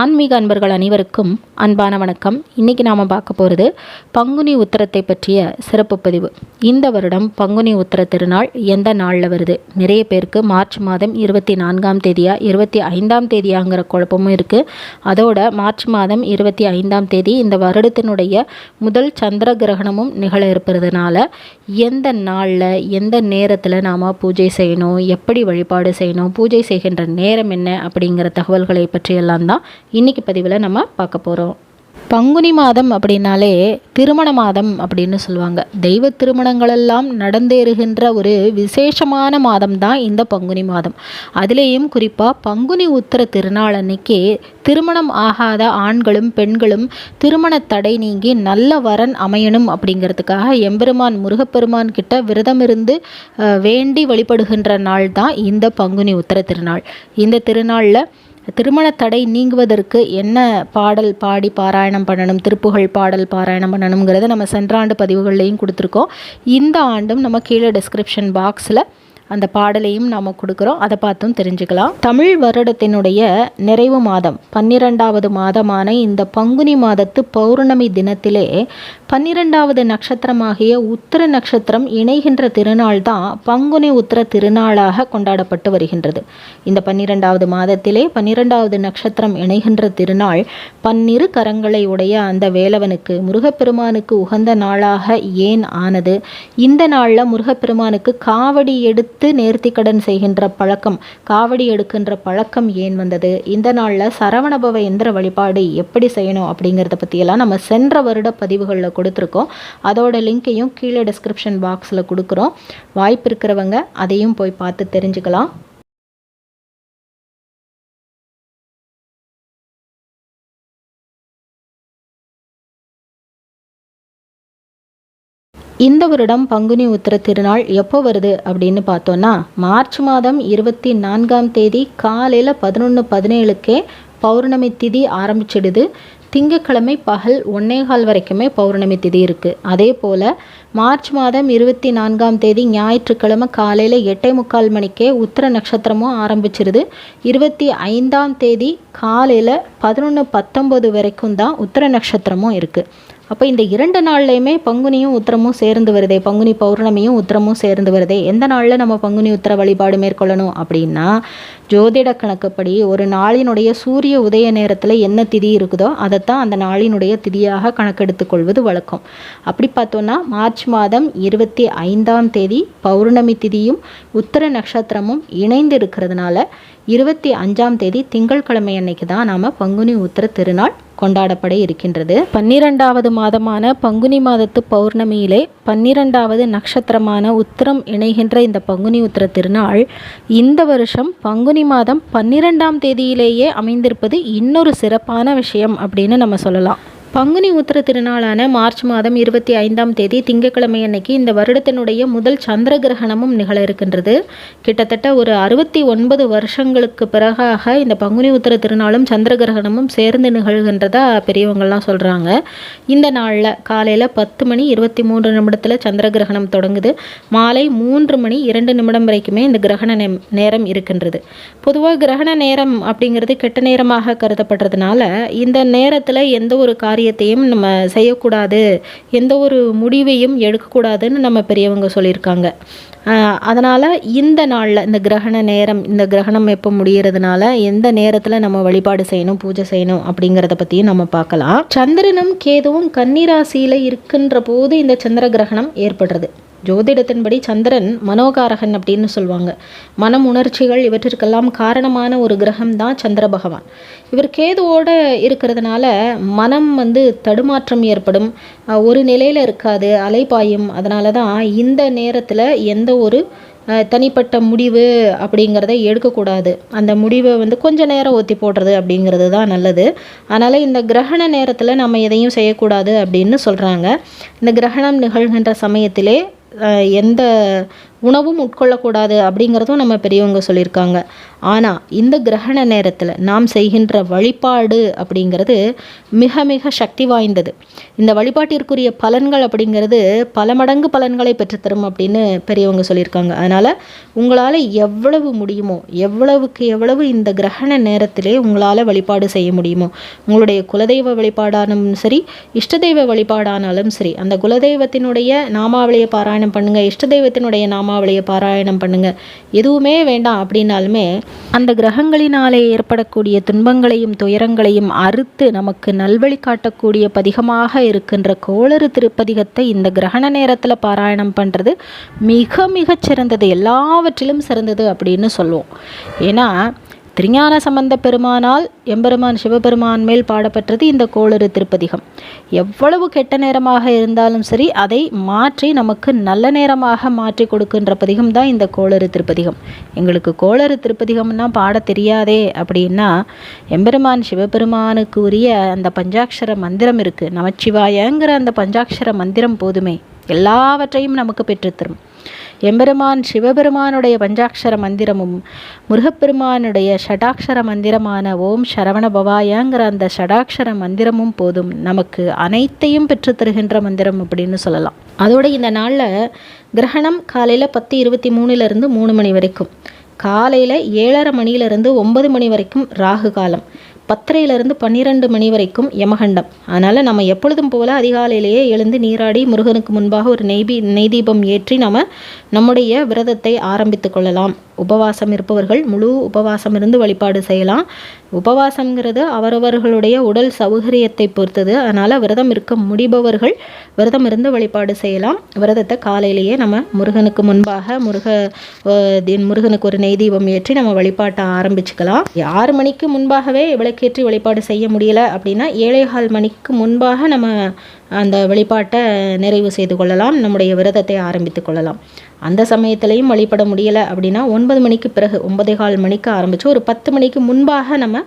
ஆன்மீக அன்பர்கள் அனைவருக்கும் அன்பான வணக்கம். இன்றைக்கி நாம் பார்க்க போகிறது பங்குனி உத்தரத்தை பற்றிய சிறப்பு பதிவு. இந்த வருடம் பங்குனி உத்திர திருநாள் எந்த நாளில் வருது? நிறைய பேருக்கு மார்ச் மாதம் இருபத்தி நான்காம் தேதியா இருபத்தி ஐந்தாம் தேதியாங்கிற குழப்பமும் இருக்குது அதோட மார்ச் மாதம் இருபத்தி ஐந்தாம் தேதி இந்த வருடத்தினுடைய முதல் சந்திர கிரகணமும் நிகழ இருப்பதுனால எந்த நாளில் எந்த நேரத்தில் நாம் பூஜை செய்யணும் எப்படி வழிபாடு செய்யணும் பூஜை செய்கின்ற நேரம் என்ன அப்படிங்கிற தகவல்களை பற்றியெல்லாம் தான் இன்னைக்கு பதிவில் நம்ம பார்க்க போகிறோம் பங்குனி மாதம் அப்படின்னாலே திருமண மாதம் அப்படின்னு சொல்லுவாங்க. தெய்வ திருமணங்களெல்லாம் நடந்தேறுகின்ற ஒரு விசேஷமான மாதம் தான் இந்த பங்குனி மாதம். அதுலேயும் குறிப்பாக பங்குனி உத்திர திருநாள் அன்னைக்கு திருமணம் ஆகாத ஆண்களும் பெண்களும் திருமண தடை நீங்கி நல்ல வரன் அமையணும் அப்படிங்கிறதுக்காக எம்பெருமான் முருகப்பெருமான் கிட்ட விரதம் இருந்து வேண்டி வழிபடுகின்ற நாள் தான் இந்த பங்குனி உத்திர திருநாள். இந்த திருநாளில் திருமண தடை நீங்குவதற்கு என்ன பாடல் பாடி பாராயணம் பண்ணணும் திருப்புகழ் பாடல் பாராயணம் பண்ணணுங்கிறத நம்ம சென்ற ஆண்டு பதிவுகள்லையும் கொடுத்துருக்கோம். இந்த ஆண்டும் நம்ம கீழே டிஸ்கிரிப்ஷன் பாக்ஸில் அந்த பாடலையும் நாம் கொடுக்குறோம். அதை பார்த்தும் தெரிஞ்சுக்கலாம். தமிழ் வருடத்தினுடைய நிறைவு மாதம் பன்னிரெண்டாவது மாதமான இந்த பங்குனி மாதத்து பௌர்ணமி தினத்திலே பன்னிரெண்டாவது நட்சத்திரமாகிய உத்திர நட்சத்திரம் இணைகின்ற திருநாள் தான் பங்குனி உத்திர திருநாளாக கொண்டாடப்பட்டு வருகின்றது. இந்த பன்னிரெண்டாவது மாதத்திலே பன்னிரெண்டாவது நட்சத்திரம் இணைகின்ற திருநாள் பன்னிரு கரங்களை உடைய அந்த வேலவனுக்கு முருகப்பெருமானுக்கு உகந்த நாளாக ஏன் ஆனது? இந்த நாளில் முருகப்பெருமானுக்கு காவடி எடுத்து நேர்த்திக்கடன் செய்கின்ற பழக்கம் காவடி எடுக்கின்ற பழக்கம் ஏன் வந்தது? இந்த நாளில் சரவணபவ எந்திர வழிபாடு எப்படி செய்யணும் அப்படிங்கிறத பற்றியெல்லாம் நம்ம சென்ற வருட பதிவுகளில் கொடுத்துருக்கோம். அதோட லிங்க்கையும் கீழே டிஸ்கிரிப்ஷன் பாக்ஸில் கொடுக்குறோம். வாய்ப்பு இருக்கிறவங்க அதையும் போய் பார்த்து தெரிஞ்சுக்கலாம். இந்த வருடம் பங்குனி உத்திர திருநாள் எப்போ வருது அப்படின்னு பார்த்தோன்னா மார்ச் மாதம் இருபத்தி நான்காம் தேதி காலையில் பதினொன்று பதினேழுக்கே பௌர்ணமி திதி ஆரம்பிச்சிடுது. திங்கட்கிழமை பகல் ஒன்னேகால் வரைக்குமே பௌர்ணமி திதி இருக்குது அதே போல் மார்ச் மாதம் இருபத்தி நான்காம் தேதி ஞாயிற்றுக்கிழமை காலையில் எட்டே முக்கால் மணிக்கே உத்திர நட்சத்திரமும் ஆரம்பிச்சிருது. இருபத்தி ஐந்தாம் தேதி காலையில் பதினொன்று பத்தொம்பது வரைக்கும் தான் உத்திர நட்சத்திரமும் இருக்குது அப்போ இந்த இரண்டு நாள்லையுமே பங்குனியும் உத்திரமும் சேர்ந்து வருதே பங்குனி பௌர்ணமியும் உத்திரமும் சேர்ந்து வருதே. எந்த நாளில் நம்ம பங்குனி உத்திர வழிபாடு மேற்கொள்ளணும் அப்படின்னா ஜோதிட கணக்குப்படி ஒரு நாளினுடைய சூரிய உதய நேரத்தில் என்ன திதி இருக்குதோ அதைத்தான் அந்த நாளினுடைய திதியாக கணக்கெடுத்து கொள்வது வழக்கம். அப்படி பார்த்தோன்னா மார்ச் மாதம் இருபத்தி ஐந்தாம் தேதி பௌர்ணமி திதியும் உத்திர நட்சத்திரமும் இணைந்து இருக்கிறதுனால இருபத்தி அஞ்சாம் தேதி திங்கட்கிழமை அன்னைக்கு தான் நாம் பங்குனி உத்திர திருநாள் கொண்டாடப்பட இருக்கின்றது. பன்னிரெண்டாவது மாதமான பங்குனி மாதத்து பௌர்ணமியிலே பன்னிரெண்டாவது நட்சத்திரமான உத்திரம் இணைகின்ற இந்த பங்குனி உத்திர திருநாள் இந்த வருஷம் பங்குனி மாதம் பன்னிரெண்டாம் தேதியிலேயே அமைந்திருப்பது இன்னொரு சிறப்பான விஷயம் அப்படின்னு நம்ம சொல்லலாம். பங்குனி உத்திர திருநாளான மார்ச் மாதம் இருபத்தி ஐந்தாம் தேதி திங்கட்கிழமை அன்னைக்கு இந்த வருடத்தினுடைய முதல் சந்திர கிரகணமும் நிகழ இருக்கின்றது. கிட்டத்தட்ட ஒரு அறுபத்தி ஒன்பது வருஷங்களுக்கு பிறகாக இந்த பங்குனி உத்திர திருநாளும் சந்திர கிரகணமும் சேர்ந்து நிகழ்கின்றதா பெரியவங்கள்லாம் சொல்கிறாங்க இந்த நாளில் காலையில் பத்து மணி இருபத்தி மூன்று நிமிடத்தில் சந்திர கிரகணம் தொடங்குது. மாலை மூன்று மணி இரண்டு நிமிடம் வரைக்குமே இந்த கிரகண நே- நேரம் இருக்கின்றது. பொதுவாக கிரகண நேரம் அப்படிங்கிறது கெட்ட நேரமாக கருதப்படுறதுனால இந்த நேரத்தில் எந்த ஒரு காரியத்தையும் நம்ம செய்யக்கூடாது. எந்த ஒரு முடிவையும் எடுக்கக்கூடாதுன்னு நம்ம பெரியவங்க சொல்லியிருக்காங்க. அதனால் இந்த நாளில் இந்த கிரகண நேரம் இந்த கிரகணம் எப்போ முடியறதுனால எந்த நேரத்தில் நம்ம வழிபாடு செய்யணும் பூஜை செய்யணும் அப்படிங்கிறத பற்றியும் நம்ம பார்க்கலாம். சந்திரனும் கேதுவும் கன்னிராசியில் இருக்கின்ற போது இந்த சந்திர கிரகணம் ஏற்படுறது. ஜோதிடத்தின்படி சந்திரன் மனோகாரகன் அப்படின்னு சொல்லுவாங்க. மனம் உணர்ச்சிகள் இவற்றிற்கெல்லாம் காரணமான ஒரு கிரகம் தான் சந்திர பகவான். இவர் கேதுவோட இருக்கிறதுனால மனம் வந்து தடுமாற்றம் ஏற்படும். ஒரு நிலையில் இருக்காது அலைபாயும். அதனால தான் இந்த நேரத்தில் எந்த ஒரு தனிப்பட்ட முடிவு அப்படிங்கிறத எடுக்கக்கூடாது. அந்த முடிவை வந்து கொஞ்ச நேரம் ஒத்தி போடுறது அப்படிங்கிறது தான் நல்லது. அதனால் இந்த கிரகண நேரத்தில் நம்ம எதையும் செய்யக்கூடாது அப்படின்னு சொல்கிறாங்க இந்த கிரகணம் நிகழ்கின்ற சமயத்திலே எந்த உணவும் உட்கொள்ளக்கூடாது அப்படிங்கிறதும் நம்ம பெரியவங்க சொல்லியிருக்காங்க. ஆனால் இந்த கிரகண நேரத்தில் நாம் செய்கின்ற வழிபாடு அப்படிங்கிறது மிக மிக சக்தி வாய்ந்தது. இந்த வழிபாட்டிற்குரிய பலன்கள் அப்படிங்கிறது பல மடங்கு பலன்களை பெற்றுத்தரும் அப்படின்னு பெரியவங்க சொல்லியிருக்காங்க. அதனால் உங்களால் எவ்வளவு முடியுமோ எவ்வளவுக்கு எவ்வளவு இந்த கிரகண நேரத்திலே உங்களால் வழிபாடு செய்ய முடியுமோ உங்களுடைய குலதெய்வ வழிபாடானாலும் சரி இஷ்ட தெய்வ வழிபாடானாலும் சரி அந்த குலதெய்வத்தினுடைய நாமாவளியை பாராயணம் பண்ணுங்கள் இஷ்ட தெய்வத்தினுடைய நாமாவளியை பாராயணம் பண்ணுங்கள் எதுவுமே வேண்டாம் அப்படின்னாலுமே அந்த கிரகங்களினாலே ஏற்படக்கூடிய துன்பங்களையும் துயரங்களையும் அறுத்து நமக்கு நல்வழி காட்டக்கூடிய பதிகமாக இருக்கின்ற கோளறு திருப்பதிகத்தை இந்த கிரகண நேரத்தில் பாராயணம் பண்ணுறது மிக மிகச் சிறந்தது எல்லாவற்றிலும் சிறந்தது அப்படின்னு சொல்லுவோம். ஏன்னா திருஞான சம்பந்த பெருமானால் எம்பெருமான் சிவபெருமான் மேல் பாடப்பட்டது இந்த கோளறு திருப்பதிகம். எவ்வளவு கெட்ட நேரமாக இருந்தாலும் சரி அதை மாற்றி நமக்கு நல்ல நேரமாக மாற்றி கொடுக்கின்ற பதிகம் தான் இந்த கோளறு திருப்பதிகம். எங்களுக்கு கோளறு திருப்பதிகம்னா பாட தெரியாதே அப்படின்னா எம்பெருமான் சிவபெருமானுக்கு உரிய அந்த பஞ்சாட்சர மந்திரம் இருக்குது நமச்சிவாயங்கிற அந்த பஞ்சாட்சர மந்திரம் போதுமே. எல்லாவற்றையும் நமக்கு பெற்றுத்தரும். எம்பெருமான் சிவபெருமானுடைய பஞ்சாட்சர மந்திரமும் முருகப்பெருமானுடைய ஷடாட்சர மந்திரமான ஓம் சரவண பவாயாங்கிற அந்த ஷடாட்சர மந்திரமும் போதும். நமக்கு அனைத்தையும் பெற்று தருகின்ற மந்திரம் அப்படின்னு சொல்லலாம். அதோட இந்த நாளில் கிரகணம் காலையில் பத்து இருபத்தி மூணுலேருந்து மூணு மணி வரைக்கும். காலையில் ஏழரை மணியிலிருந்து ஒன்பது மணி வரைக்கும் ராகு காலம். பத்தரையிலிருந்து பன்னிரெண்டு மணி வரைக்கும் யமகண்டம். அதனால் நம்ம எப்பொழுதும் போல அதிகாலையிலேயே எழுந்து நீராடி முருகனுக்கு முன்பாக ஒரு நெய்பி நெய் தீபம் ஏற்றி நம்ம நம்முடைய விரதத்தை ஆரம்பித்து கொள்ளலாம். உபவாசம் இருப்பவர்கள் முழு உபவாசம் இருந்து வழிபாடு செய்யலாம். உபவாசம்ங்கிறது அவரவர்களுடைய உடல் சௌகரியத்தை பொறுத்தது. அதனால் விரதம் இருக்க முடிபவர்கள் விரதம் இருந்து வழிபாடு செய்யலாம். விரதத்தை காலையிலேயே நம்ம முருகனுக்கு முன்பாக முருக முருகனுக்கு ஒரு நெய் தீபம் ஏற்றி நம்ம வழிபாட்டை ஆரம்பிச்சுக்கலாம். ஆறு மணிக்கு முன்பாகவே விளக்கேற்றி வழிபாடு செய்ய முடியல அப்படின்னா ஏழேகால் மணிக்கு முன்பாக நம்ம அந்த வழிபாட்டை நிறைவு செய்து கொள்ளலாம் நம்முடைய விரதத்தை ஆரம்பித்து கொள்ளலாம். அந்த சமயத்திலையும் வழிபட முடியலை அப்படின்னா ஒன்பது மணிக்கு பிறகு ஒன்பதே கால் மணிக்கு ஆரம்பித்து ஒரு பத்து மணிக்கு முன்பாக நம்ம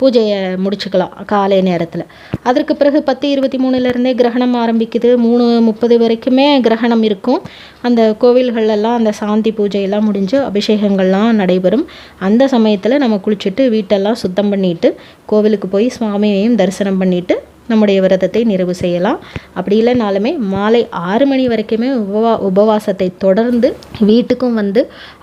பூஜையை முடிச்சுக்கலாம் காலை நேரத்தில். அதற்கு பிறகு பத்து இருபத்தி மூணுலேருந்தே கிரகணம் ஆரம்பிக்குது. மூணு முப்பது வரைக்குமே கிரகணம் இருக்கும். அந்த கோவில்களெல்லாம் அந்த சாந்தி பூஜையெல்லாம் முடிஞ்சு அபிஷேகங்கள்லாம் நடைபெறும். அந்த சமயத்தில் நம்ம குளிச்சுட்டு வீட்டெல்லாம் சுத்தம் பண்ணிவிட்டு கோவிலுக்கு போய் சுவாமியையும் தரிசனம் பண்ணிவிட்டு நம்முடைய விரதத்தை நிறைவு செய்யலாம். அப்படி இல்லைனாலுமே மாலை ஆறு மணி வரைக்குமே உபவா உபவாசத்தை தொடர்ந்து வீட்டுக்கும் வந்து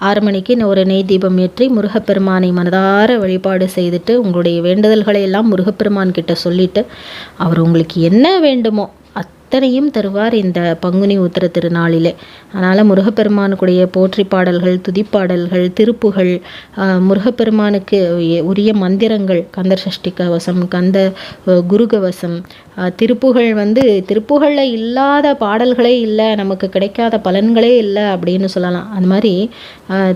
ஆறு மணிக்கு ஒரு நெய் தீபம் ஏற்றி முருகப்பெருமானை மனதார வழிபாடு செய்துட்டு உங்களுடைய வேண்டுதல்களை எல்லாம் முருகப்பெருமான் கிட்ட சொல்லிட்டு அவர் உங்களுக்கு என்ன வேண்டுமோ அத்தனையும் தருவார் இந்த பங்குனி உத்திர திருநாளிலே. அதனால் முருகப்பெருமானுக்குடைய போற்றி பாடல்கள் துதிப்பாடல்கள் திருப்புகள் முருகப்பெருமானுக்கு உரிய மந்திரங்கள் கந்தர் சஷ்டி கவசம் கந்த குருகவசம் திருப்புகள் வந்து திருப்புகளில் இல்லாத பாடல்களே இல்லை நமக்கு கிடைக்காத பலன்களே இல்லை அப்படின்னு சொல்லலாம். அந்த மாதிரி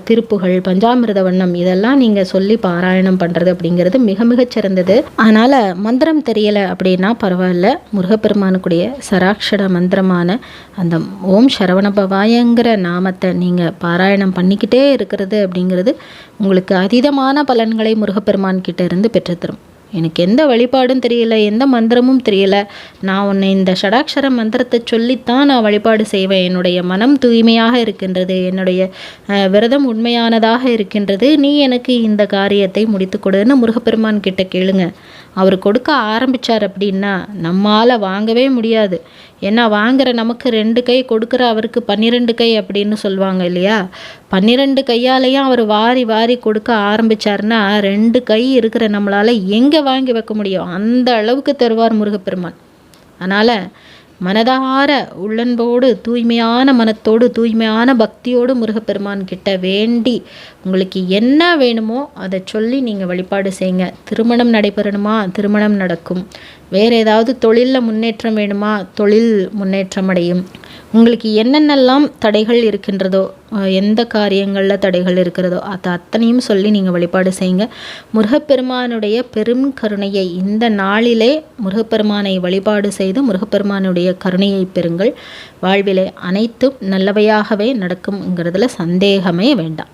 திருப்புகள் பஞ்சாமிரத வண்ணம் இதெல்லாம் நீங்கள் சொல்லி பாராயணம் பண்ணுறது அப்படிங்கிறது மிக மிகச் சிறந்தது அதனால் மந்திரம் தெரியலை அப்படின்னா பரவாயில்ல. முருகப்பெருமானுக்குடைய சராட்சர மந்திரமான அந்த ஓம் சரவணபவாயங்கிற நாமத்தை நீங்கள் பாராயணம் பண்ணிக்கிட்டே இருக்கிறது அப்படிங்கிறது உங்களுக்கு அதீதமான பலன்களை முருகப்பெருமான் கிட்ட இருந்து பெற்றுத்தரும். எனக்கு எந்த வழிபாடும் தெரியல எந்த மந்திரமும் தெரியல. நான் உன்னை இந்த ஷடாட்சர மந்திரத்தை சொல்லித்தான் நான் வழிபாடு செய்வேன். என்னுடைய மனம் தூய்மையாக இருக்கின்றது என்னுடைய விரதம் உண்மையானதாக இருக்கின்றது. நீ எனக்கு இந்த காரியத்தை முடித்து கொடுன்னு முருகப்பெருமான் கிட்ட கேளுங்க. அவர் கொடுக்க ஆரம்பித்தார் அப்படின்னா நம்மால் வாங்கவே முடியாது. ஏன்னா வாங்குற நமக்கு ரெண்டு கை கொடுக்குற அவருக்கு பன்னிரெண்டு கை அப்படின்னு சொல்லுவாங்க இல்லையா? பன்னிரெண்டு கையாலையும் அவர் வாரி வாரி கொடுக்க ஆரம்பித்தார்னா ரெண்டு கை இருக்கிற நம்மளால் எங்கே வாங்கி வைக்க முடியும்? அந்த அளவுக்கு தருவார் முருகப்பெருமான். அதனால் மனதார உள்ளன்போடு தூய்மையான மனத்தோடு தூய்மையான பக்தியோடு முருகப்பெருமான் கிட்ட வேண்டி உங்களுக்கு என்ன வேணுமோ அதை சொல்லி நீங்கள் வழிபாடு செய்யுங்க. திருமணம் நடைபெறணுமா? திருமணம் நடக்கும். வேறு ஏதாவது தொழிலில் முன்னேற்றம் வேணுமா? தொழில் முன்னேற்றம் அடையும் உங்களுக்கு என்னென்னலாம் தடைகள் இருக்கின்றதோ எந்த காரியங்களில் தடைகள் இருக்கிறதோ அதை அத்தனையும் சொல்லி நீங்கள் வழிபாடு செய்யுங்க. முருகப்பெருமானுடைய பெரும் கருணையை இந்த நாளிலே முருகப்பெருமானை வழிபாடு செய்து முருகப்பெருமானுடைய கருணையை பெறுங்கள். வாழ்விலே அனைத்தும் நல்லவையாகவே நடக்கும்ங்கிறதுல சந்தேகமே வேண்டாம்.